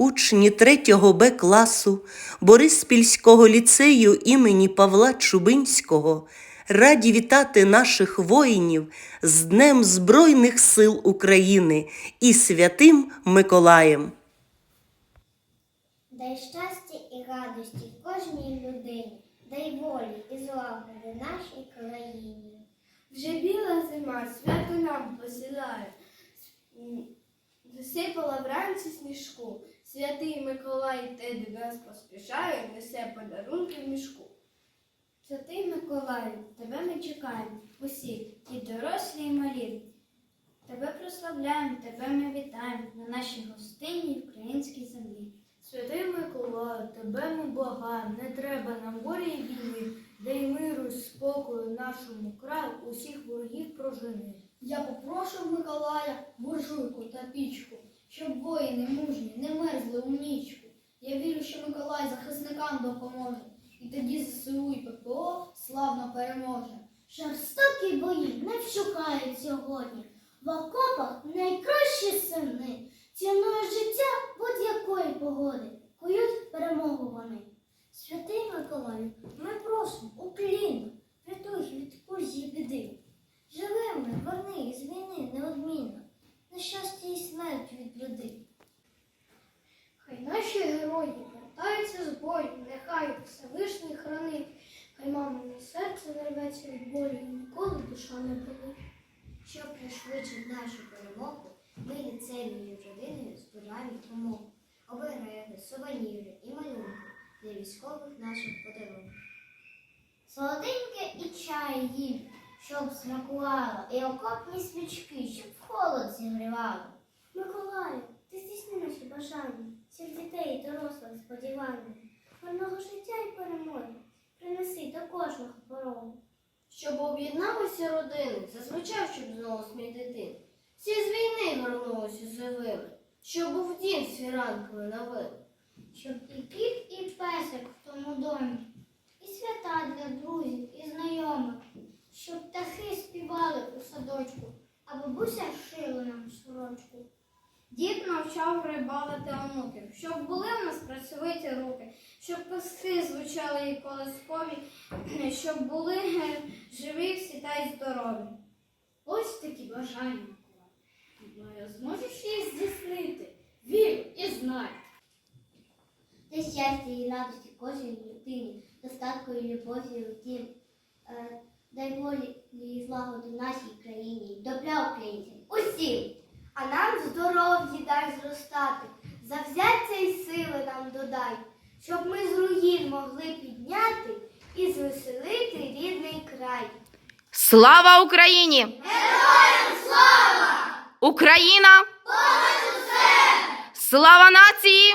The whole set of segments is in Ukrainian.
Учні 3 Б класу Бориспільського ліцею імені Павла Чубинського раді вітати наших воїнів з Днем Збройних сил України і святим Миколаєм. Дай щастя і радості кожній людині, дай волі і злагоди нашій країні. Вже біла зима свято нам посилає, засипала вранці сніжку. Святий Миколай те до нас поспішає, несе подарунки в мішку. Святий Миколаю, тебе ми чекаємо, усі, і дорослі, і малі. Тебе прославляємо, тебе ми вітаємо на нашій гостинній українській землі. Святий Миколай, тебе ми благаємо, не треба нам горі і війни, дай миру, спокою нашому краю, усіх ворогів прожени. Я попрошу Миколая буржуйку та пічку, щоб воїни мужні не мерзли у нічку. Я вірю, що Миколай захисникам допоможе, і тоді ЗСУ і ППО славно переможе. Жорстокі бої не вшукають сьогодні. В окопах найкращі сини. Ціною життя будь-якої погоди. Кують перемогу вони. Святий Миколаю, ми просимо уклінно, рятуй від кузі біди. Живими, верни з війни неодмінно, на щастя і смерть від люди. Хай наші герої вертаються з бою, нехай Всевишній хранить, хай мамине рветься від болю ніколи душа не болить. Щоб пришвидшити нашу перемогу, ми ліцейною родиною збираємо допомогу, обереги, сувеніри і малюнки для військових наших подарунків. Солоденьке і чай їм, щоб смакувало, і окопні свічки, щоб в холод зігрівало. Миколаю, ти здійсни наші бажання, всіх дітей і дорослих сподівання, мирного життя і перемоги, принеси до кожного порогу. Щоб об'єдналися родини, зазвичай, щоб знову смій дитин. Всі з війни вернулися живими, щоб був дім свій ранковий новин. Щоб і кіт, і песик в тому домі, і свята для друзів і знайомих, щоб птахи співали у садочку, а бабуся шила нам сорочку. Дід навчав рибалити онуків, щоб були в нас працьовиті руки, щоб паски звучали і колискові, щоб були е, живі всі та й здорові. Ось такі бажання, Миколай. Зможеш їх здійснити? Вір і знай. Для щастя і радості кожній людині, достатку і любові у дім. Е, дай волі і злагоди нашій країні, і добра українцям усім. А нам здоров'ї зростати, завзяття й сили нам додай, щоб ми з руїн могли підняти і звеселити рідний край. Слава Україні! Героям слава! Україна! Понад усе! Слава нації!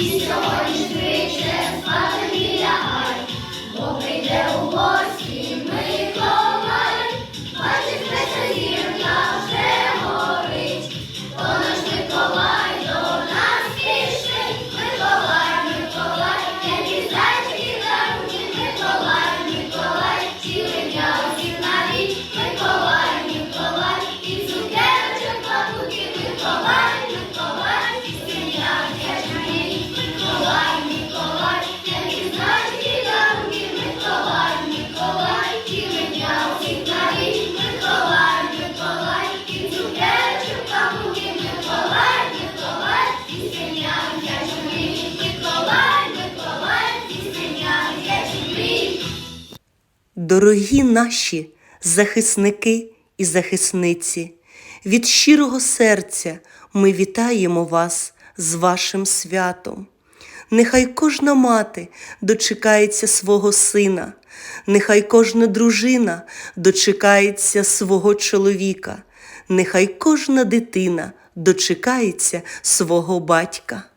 І сьогодні швидше спати лягай, Дорогі наші захисники і захисниці, від щирого серця ми вітаємо вас з вашим святом. Нехай кожна мати дочекається свого сина, нехай кожна дружина дочекається свого чоловіка, нехай кожна дитина дочекається свого батька.